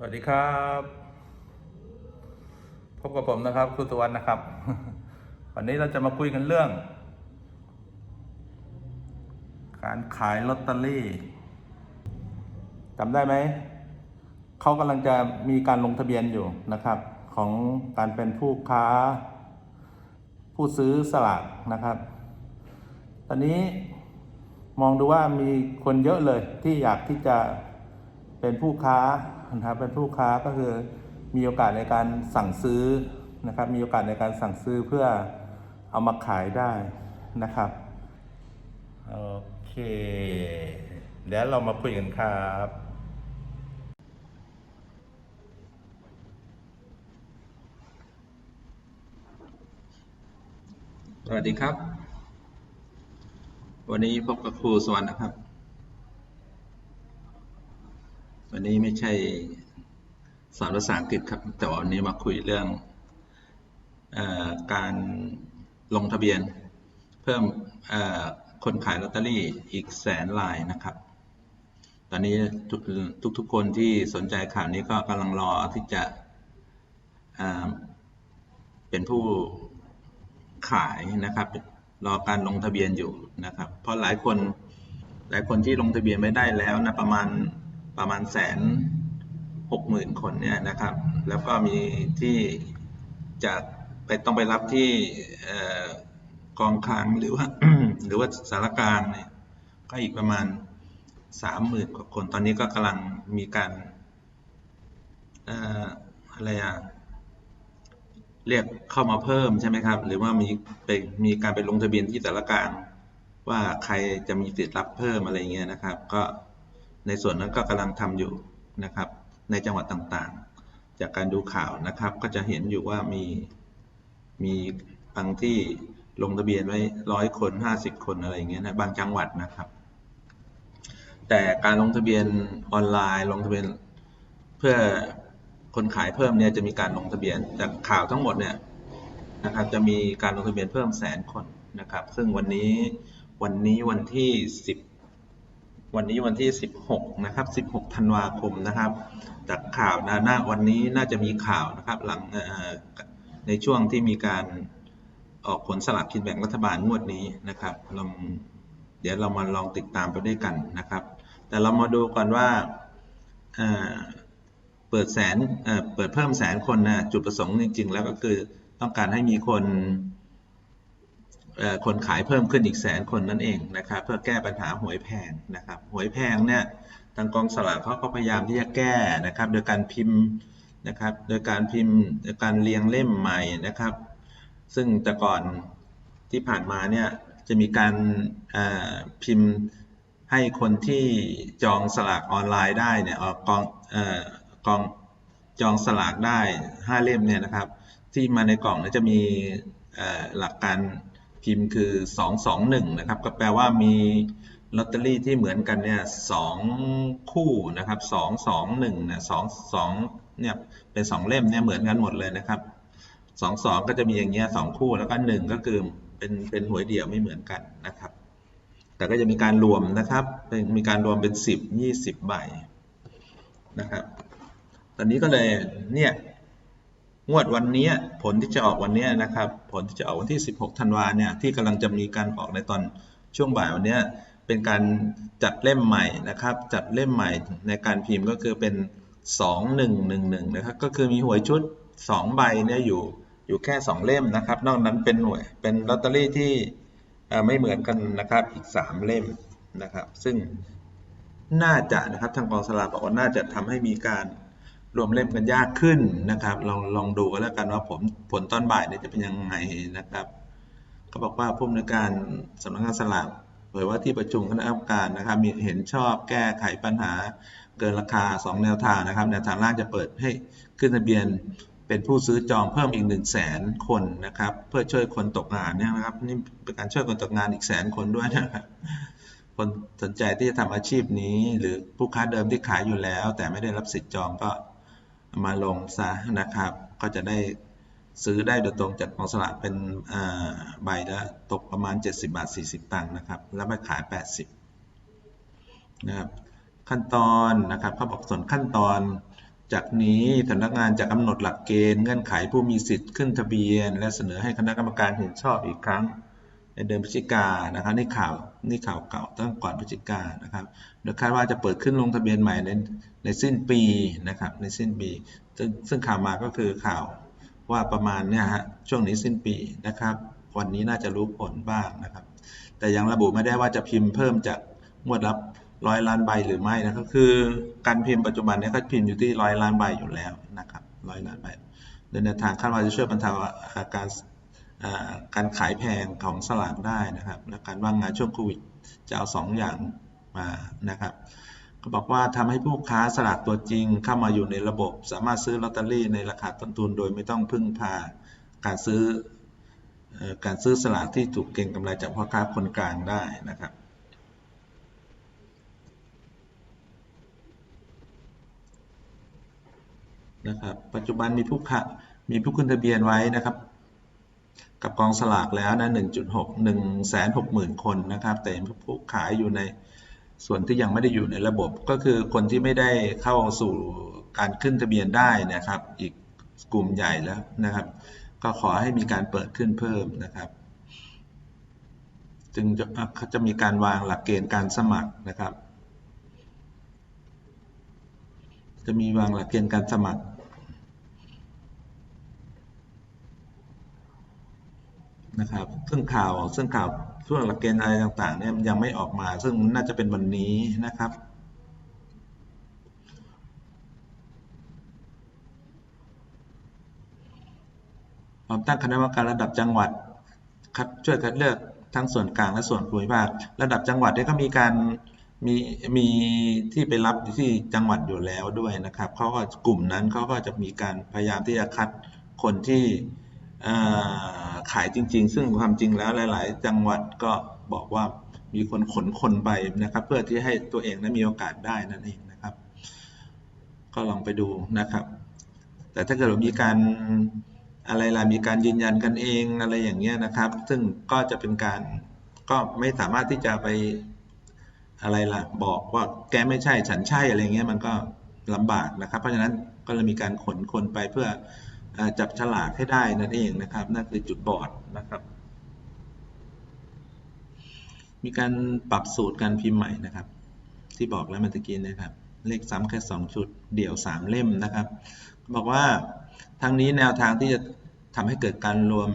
สวัสดีครับ พบกับผมนะครับครูตะวันนะครับ วันนี้เราจะมาคุยกันเรื่อง การขายลอตเตอรี่จำได้ไหม เขากำลังจะมีการลงทะเบียนอยู่นะครับ ของการเป็นผู้ค้า ผู้ซื้อสลากนะครับ ตอนนี้มองดูว่ามีคนเยอะเลยที่อยากที่จะ เป็นผู้ค้านะครับเป็นผู้ค้าก็คือมีโอกาสในการสั่งซื้อนะครับ มีโอกาสในการสั่งซื้อเพื่อเอามาขายได้นะครับโอเคเดี๋ยวเรามาคุยกันครับสวัสดีครับ วันนี้พบกับครูสวรรค์นะครับ วันนี้ไม่ใช่สอนภาษาอังกฤษครับ แต่วันนี้มาคุยเรื่องอการลงทะเบียน เพิ่มคนขายลอตเตอรี่อีกแสนลายนะครับ ตอนนี้ทุกทุกคนที่สนใจข่าวนี้ก็กำลังรอที่จะเป็นผู้ขายนะครับ รอการลงทะเบียนอยู่นะครับ เพราะหลายคนหลายคนที่ลงทะเบียนไม่ได้แล้วนะประมาณ ประมาณแสนหกหมื่นคนเนี่ยนะครับ แล้วก็มีที่จะไปต้องไปรับที่เอ่อกองคลังหรือว่าหรือว่าสารกลางเนี่ยก็อีกประมาณสามหมื่นกว่าคน ตอนนี้ก็กำลังมีการอะไรอะเรียกเข้ามาเพิ่มใช่ไหมครับ หรือว่ามีไปมีการไปลงทะเบียนที่แต่ละกลาง ว่าใครจะมีสิทธิ์รับเพิ่มอะไรเงี้ยนะครับ ก็ ในส่วนนั้นก็กำลังทำอยู่นะครับ ในจังหวัดต่างๆ จากการดูข่าวนะครับ ก็จะเห็นอยู่ว่ามีมีบางที่ลงทะเบียนไว้ร้อยคนห้าสิบคนอะไรอย่างเงี้ยนะบางจังหวัดนะครับ แต่การลงทะเบียนออนไลน์ลงทะเบียนเพื่อคนขายเพิ่มเนี่ยจะมีการลงทะเบียนจากข่าวทั้งหมดเนี่ยนะครับจะมีการลงทะเบียนเพิ่มแสนคนนะครับ ซึ่งวันนี้วันนี้วันที่10 วันนี้วันที่ 16 นะครับ 16 ธันวาคมนะครับ จากข่าวนะหน้าวันนี้น่าจะมีข่าวนะครับหลังในช่วงที่มีการออกผลสลากกินแบ่งรัฐบาลงวดนี้นะครับลองเดี๋ยวเรามาลองติดตามไปด้วยกันนะครับ แต่เรามาดูก่อนว่าเปิดแสนเปิดเพิ่มแสนคนนะจุดประสงค์จริงๆ แล้วก็คือต้องการให้มีคน คนขายเพิ่มขึ้นอีกแสนคนนั่นเองนะครับ เพื่อแก้ปัญหาหวยแพงนะครับหวยแพงเนี่ยทางกองสลากเขาก็พยายามที่จะแก้นะครับ โดยการพิมพ์นะครับ โดยการพิมพ์การเรียงเล่มใหม่นะครับ ซึ่งแต่ก่อนที่ผ่านมาเนี่ยจะมีการพิมพ์ให้คนที่จองสลากออนไลน์ได้เนี่ยออกกองกองจองสลากได้ 5 เล่มเนี่ยนะครับ ที่มาในกล่องจะมีหลักการ พิมพ์คือ 221 นะครับ ก็แปลว่ามีลอตเตอรี่ที่เหมือนกันเนี่ยสองคู่นะครับ2 2 1เนี่ย2 2เนี่ยเป็น2เล่มเนี่ยเหมือนกันหมดเลยนะครับสองสองก็จะมีอย่างเงี้ยสองคู่แล้วก็หนึ่งก็คือเป็นเป็นหวยเดี่ยวไม่เหมือนกันนะครับ แต่ก็จะมีการรวมนะครับเป็นมีการรวมเป็นสิบยี่สิบใบนะครับ ตอนนี้ก็เลยเนี่ย งวดวันนี้ผลที่จะออกวันนี้นะครับ ผลที่จะออกวันที่ 16 ธันวาเนี่ยที่กำลังจะมีการออกในตอนช่วงบ่ายวันนี้เป็นการจัดเล่มใหม่นะครับ จัดเล่มใหม่ในการพิมพ์ก็คือเป็น 2111 นะครับ ก็คือมีหวยชุด 2 ใบเนี่ยอยู่อยู่แค่ 2 เล่มนะครับ นอกนั้นเป็นหน่วยเป็นลอตเตอรี่ที่ไม่เหมือนกันนะครับอีก 3 เล่มนะครับ ซึ่งน่าจะนะครับทางกองสลากบอกว่าน่าจะทำให้มีการ รวมเล่มกันยากขึ้นนะครับ ลองลองดูกันแล้วกันว่าผลผลตอนบ่ายนี่จะเป็นยังไงนะครับเขาบอกว่าผู้อำนวยการสำนักงานสลากเผยว่าที่ประชุมคณะกรรมการนะครับมีเห็นชอบแก้ไขปัญหาเกินราคา 2 แนวทางนะครับ แนวทางแรกจะเปิดให้ขึ้นทะเบียนเป็นผู้ซื้อจองเพิ่มอีก1 0 0 0 0แสนคนนะครับ เพื่อช่วยคนตกงานเนี่ยนะครับนี่เป็นการช่วยคนตกงานอีกแสนคนด้วยนะครับคนสนใจที่จะทำอาชีพนี้ หรือผู้ค้าเดิมที่ขายอยู่แล้ว แต่ไม่ได้รับสิทธิ์จองก็ มาลงซะนะครับ ก็จะได้ซื้อได้โดยตรงจากกองสลากเป็นใบละตกประมาณ 70 บาท 40 ตังค์นะครับ แล้วไปขาย 80 นะครับขั้นตอนนะครับเขาบอกส่วนขั้นตอนจากนี้สำนักงานจะกำหนดหลักเกณฑ์เงื่อนไขผู้มีสิทธิ์ขึ้นทะเบียน และเสนอให้คณะกรรมการเห็นชอบอีกครั้ง ในเดือนพฤศจิกานะครับนี่ข่าวนี่ข่าวเก่าตั้งก่อนพฤศจิกานะครับโดยคาดว่าจะเปิดขึ้นลงทะเบียนใหม่ในในสิ้นปีนะครับในสิ้นปี ซึ่งซึ่งข่าวมาก็คือข่าวว่าประมาณเนี่ยฮะช่วงนี้สิ้นปีนะครับ วันนี้น่าจะรู้ผลบ้างนะครับ แต่ยังระบุไม่ได้ว่าจะพิมพ์เพิ่มจากงวดละร้อยล้านใบหรือไม่นะครับคือการพิมพ์ปัจจุบันเนี่ยก็พิมพ์อยู่ที่ร้อยล้านใบอยู่แล้วนะครับร้อยล้านใบโดยแนทางคาดว่าจะช่วยบรรเทาอาการ การขายแพงของสลากได้นะครับและการว่างงานช่วงโควิดจะเอาสองอย่างมานะครับก็บอกว่าทำให้ผู้ค้าสลากตัวจริงเข้ามาอยู่ในระบบ สามารถซื้อลอตเตอรี่ในราคาต้นทุนโดยไม่ต้องพึ่งพาการซื้อเอ่อการซื้อสลากที่ถูกเก็งกำไรจากพ่อค้าคนกลางได้นะครับ นะครับ ปัจจุบันมีผู้ค้ามีผู้ขึ้นทะเบียนไว้นะครับ กับกองสลากแล้วนะ1.6 1แสน60,000 คนนะครับ แต่ผู้ขายอยู่ในส่วนที่ยังไม่ได้อยู่ในระบบ ก็คือคนที่ไม่ได้เข้าสู่การขึ้นทะเบียนได้นะครับ อีกกลุ่มใหญ่แล้วนะครับ ก็ขอให้มีการเปิดขึ้นเพิ่มนะครับ จึงจะจะมีการวางหลักเกณฑ์การสมัครนะครับ จะมีวางหลักเกณฑ์การสมัคร นะครับ ซึ่งข่าวซึ่งข่าวช่วงหลักเกณฑ์อะไรต่างๆเนี่ยยังไม่ออกมา ซึ่งน่าจะเป็นวันนี้นะครับพร้อมตั้งคณะกรรมการระดับจังหวัดคัดช่วยคัดเลือกทั้งส่วนกลางและส่วนภูมิภาคระดับจังหวัดเนี่ยก็มีการมีมีที่ไปรับที่จังหวัดอยู่แล้วด้วยนะครับเขาก็กลุ่มนั้นเขาก็จะมีการพยายามที่จะคัดคนที่ ขายจริง ๆ ซึ่งความจริงแล้วหลาย ๆ จังหวัดก็บอกว่ามีคนขนคนไปนะครับ เพื่อที่ให้ตัวเองนั้นมีโอกาสได้นั่นเองนะครับ ก็ลองไปดูนะครับ แต่ถ้าเกิดมีการอะไรล่ะมีการยืนยันกันเองอะไรอย่างเงี้ยนะครับ ซึ่งก็จะเป็นการก็ไม่สามารถที่จะไปอะไรล่ะบอกว่าแกไม่ใช่ฉันใช่อะไรเงี้ยมันก็ลำบากนะครับ เพราะฉะนั้นก็เลยมีการขนคนไปเพื่อ จับฉลากให้ได้นั่นเองนะครับนั่นคือจุดบอดนะครับ มีการปรับสูตรการพิมพ์ใหม่นะครับ ที่บอกแล้วเมื่อกี้นะครับ เลขซ้ำแค่2ชุดเดี่ยว 3 เล่มนะครับ บอกว่าทั้งนี้แนวทางที่จะทำให้เกิดการรวม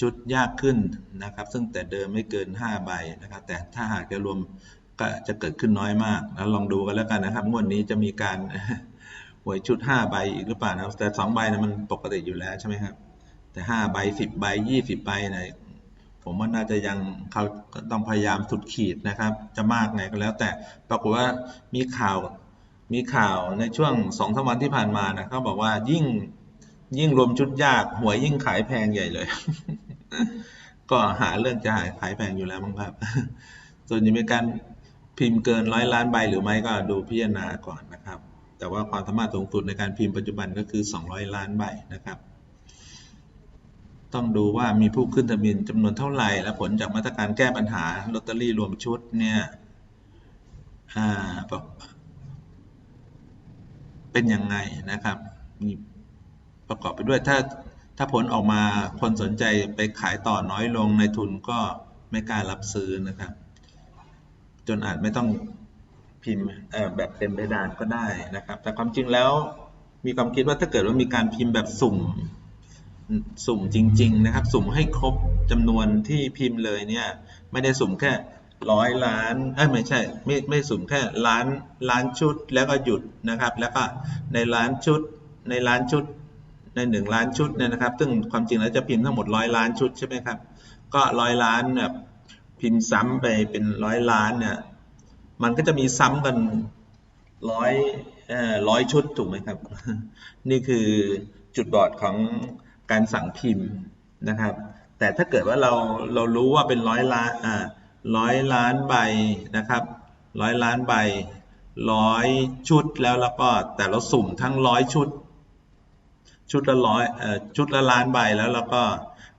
ชุดยากขึ้นนะครับ ซึ่งแต่เดิมไม่เกิน 5 ใบนะครับ แต่ถ้าหากจะรวมก็จะเกิดขึ้นน้อยมากแล้วลองดูกันแล้วกันนะครับงวดนี้จะมีการ วยชุด5ใบอีกหรือเปล่านะแต่2ใบนะมันปกติอยู่แล้วใช่ไหมครับ แต่5ใบ10ใบ20ใบนะผมว่าน่าจะยังเขาต้องพยายามสุดขีดนะครับ จะมากไงก็แล้ว แต่ปรากฏว่ามีข่าวมีข่าวในช่วงสองสามวันที่ผ่านมานะเขาบอกว่ายิ่งยิ่งรวมชุดยากหวยยิ่งขายแพงใหญ่เลย ก็หาเรื่องจะหายขายแพงอยู่แล้วมั้งครับ ส่วนจะมีการพิมพ์เกินร้อยล้านใบหรือไม่ก็ดูพิจารณาก่อนนะครับ แต่ว่าความสามารถสูงสุดในการพิมพ์ปัจจุบันก็คือ 200 ล้านใบนะครับ ต้องดูว่ามีผู้ขึ้นทะเบียนจำนวนเท่าไหร่ และผลจากมาตรการแก้ปัญหาลอตเตอรี่รวมชุดเนี่ยเป็นยังไงนะครับมีประกอบไปด้วยถ้าถ้าผลออกมาคนสนใจไปขายต่อน้อยลงในทุนก็ไม่กล้ารับซื้อนะครับ จนอาจไม่ต้อง พิมพ์เอ่อแบบเต็มเพดานก็ได้นะครับ แต่ความจริงแล้วมีความคิดว่าถ้าเกิดว่ามีการพิมพ์แบบสุ่มสุ่มจริง ๆ นะครับ สุ่มให้ครบจำนวนที่พิมพ์เลยเนี่ย ไม่ได้สุ่มแค่ร้อยล้านเอ้ไม่ใช่ไม่ไม่สุ่มแค่ล้านล้านชุดแล้วก็หยุดนะครับ แล้วก็ในล้านชุดในล้านชุดในหนึ่งล้านชุดเนี่ยนะครับ ซึ่งความจริงแล้วจะพิมพ์ทั้งหมดร้อยล้านชุดใช่ไหมครับ ก็ร้อยล้านแบบพิมพ์ซ้ำไปเป็นร้อยล้านเนี่ย มันก็จะมีซ้ำกันร้อยร้อยชุดถูกไหมครับ นี่คือจุดบอดของการสั่งพิมพ์นะครับ แต่ถ้าเกิดว่าเราเรารู้ว่าเป็นร้อยล้านอ่าร้อยล้านใบนะครับร้อยล้านใบร้อยชุดแล้วแล้วก็แต่เราสุ่มทั้งร้อยชุด ชุดละร้อยเอ่อชุดละล้านใบแล้วเราก็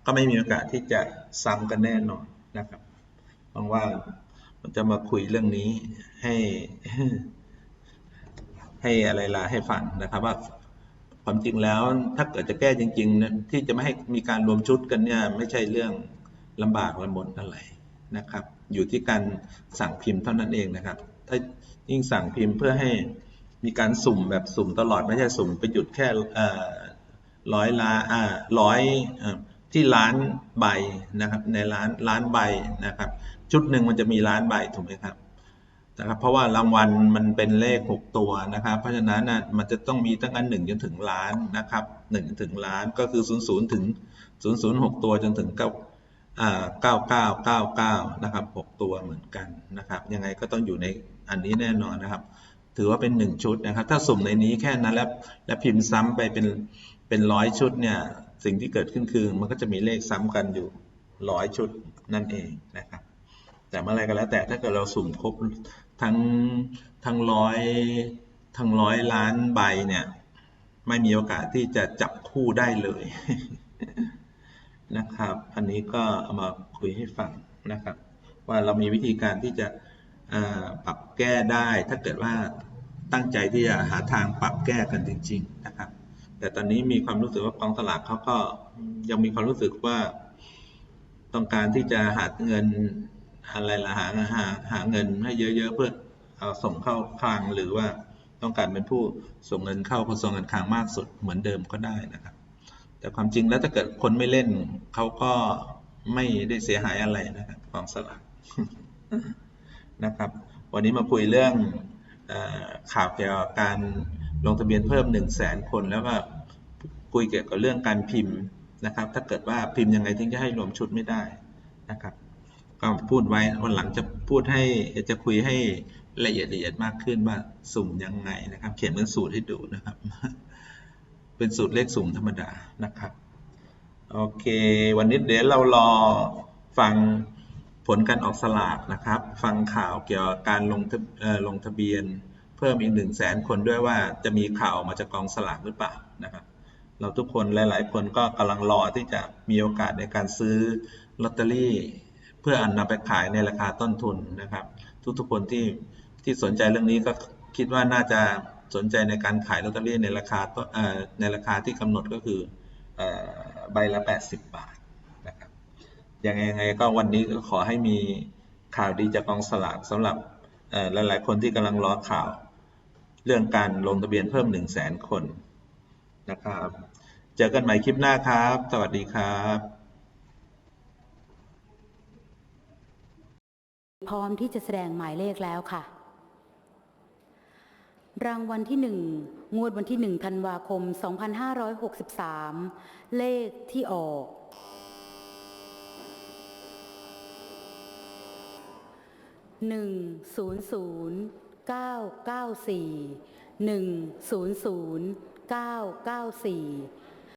ก็ไม่มีโอกาสที่จะซ้ำกันแน่นอนนะครับว่างๆ มันจะมาคุยเรื่องนี้ให้ ให้อะไรล่ะให้ฟังนะครับ ว่าความจริงแล้วถ้าเกิดจะแก้จริงๆเนี่ยที่จะไม่ให้มีการรวมชุดกันเนี่ย ไม่ใช่เรื่องลำบากลำบนอะไรนะครับ อยู่ที่การสั่งพิมพ์เท่านั้นเองนะครับ ถ้ายิ่งสั่งพิมพ์เพื่อให้มีการสุ่มแบบสุ่มตลอดไม่ใช่สุ่มไปหยุดแค่ร้อยล้านอ่าร้อยอ ที่ล้านใบนะครับ ในล้านล้านใบนะครับ ชุดหนึ่งมันจะมีล้านใบถูกไหมครับนะครับเพราะว่ารางวัลมันเป็นเลข 6 ตัวนะครับ เพราะฉะนั้นนะมันจะต้องมีตั้งแต่หนึ่งจนถึงล้านนะครับหนึ่งถึงล้านก็คือ 0 0 ถึง 0 0 6 ตัวจนถึง9อ่า9999 นะครับ 6 ตัวเหมือนกันนะครับ ยังไงก็ต้องอยู่ในอันนี้แน่นอนนะครับ ถือว่าเป็น 1 ชุดนะครับ ถ้าสุ่มในนี้แค่นั้นแล้วและพิมพ์ซ้ำไปเป็นเป็นร้อยชุดเนี่ย สิ่งที่เกิดขึ้นคือมันก็จะมีเลขซ้ำกันอยู่ร้อยชุดนั่นเองนะครับ แต่เมื่อไรก็แล้วแต่ถ้าเกิดเราสุ่มครบทั้งทั้งร้อยทั้งร้อยล้านใบเนี่ยไม่มีโอกาสที่จะจับคู่ได้เลยนะครับ อันนี้ก็เอามาคุยให้ฟังนะครับ ว่าเรามีวิธีการที่จะปรับแก้ได้ ถ้าเกิดว่าตั้งใจที่จะหาทางปรับแก้กันจริง ๆ นะครับ แต่ตอนนี้มีความรู้สึกว่ากองสลากเขาก็ยังมีความรู้สึกว่าต้องการที่จะหาเงินอะไรละหาหาหาเงินให้เยอะๆเพื่อเอาส่งเข้าคลังหรือว่าต้องการเป็นผู้ส่งเงินเข้ากระทรวงการคลังมากสุดเหมือนเดิมก็ได้นะครับ แต่ความจริงแล้วถ้าเกิดคนไม่เล่นเขาก็ไม่ได้เสียหายอะไรนะครับกองสลากนะครับ วันนี้มาคุยเรื่องอข่าวเกี่ยวกับการ ลงทะเบียนเพิ่ม 1 0 0 0 0แสนคน แล้วก็คุยเกี่ยวกับเรื่องการพิมพ์นะครับ ถ้าเกิดว่าพิมพ์ยังไงถึงจะให้รวมชุดไม่ได้นะครับ ก็พูดไว้วันหลังจะพูดให้จะคุยให้ละเอียดละเอียดมากขึ้นว่าสุ่มยังไงนะครับ เขียนเป็นสูตรให้ดูนะครับ เป็นสูตรเลขสุ่มธรรมดานะครับโอเค วันนี้เดี๋ยวเรารอฟังผลการออกสลากนะครับ ฟังข่าวเกี่ยวกับการลงทะลงทะเบียน เพิ่มอีกหนึ่งแสนคนด้วยว่าจะมีข่าวออกมาจากกองสลากหรือเปล่านะครับ เราทุกคนหลาย ๆ คนก็กำลังรอที่จะมีโอกาสในการซื้อลอตเตอรี่ เพื่ออนนำไปขายในราคาต้นทุนนะครับ ทุกๆคนที่ที่สนใจเรื่องนี้ก็คิดว่าน่าจะสนใจในการขายลอตเตอรี่ในราคาต้นในราคาที่กำหนดก็คืออใบละ 80 บาทนะครับยังไงก็วันนี้ก็ขอให้มีข่าวดีจากกองสลากสำหรับหลาย ๆ คนที่กำลังรอข่าว เรื่องการลงทะเบียนเพิ่ม 1 0 0 0 0แสนคนนะครับ เจอกันใหม่คลิปหน้าครับ สวัสดีครับพร้อมที่จะแสดงหมายเลขแล้วค่ะ รางวัลที่หนึ่งงวดวันที่หนึ่งธันวาคม 2563 เลขที่ออกห 994 100 994